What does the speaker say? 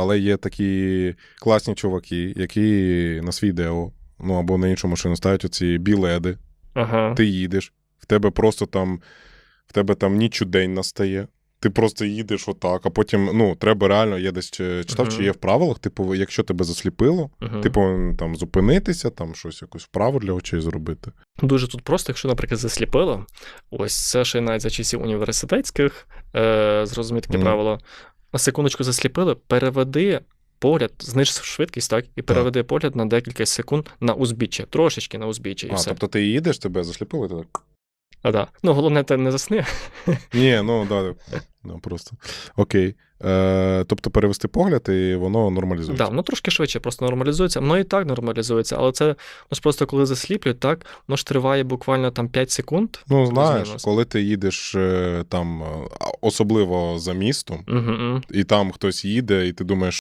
Але є такі класні чуваки, які на свій део, ну або на іншу машину ставлять оці біледи. Ага. Ти їдеш, в тебе просто там, в тебе там нічудень настає. Ти просто їдеш отак, а потім, ну, треба реально, я десь чи- читав, Мгм. чи є в правилах, типу, якщо тебе засліпило, Мгм. ти повинен там зупинитися, там щось якусь вправо для очей зробити. Дуже тут просто, якщо, наприклад, засліпило, ось це ще навіть за часів університетських, е, зрозуміти таке Мгм. правило. На секундочку засліпили, переведи погляд, зниж швидкість, так, і переведи погляд на декілька секунд на узбіччя, трошечки на узбіччя, і а, все. тобто ти їдеш, тебе засліпили, ти так. А, да. Ну, головне, ти не засни. Ні, ну да, ну, просто. Окей. Е, тобто перевести погляд, і воно нормалізується. Да, воно трошки швидше просто нормалізується. Воно і так нормалізується, але це ну, ж просто коли засліплюють, так, воно ж триває буквально там 5 секунд. Ну, знаєш, Плюс-мінус. коли ти їдеш е, там, особливо за містом, Угу. і там хтось їде, і ти думаєш,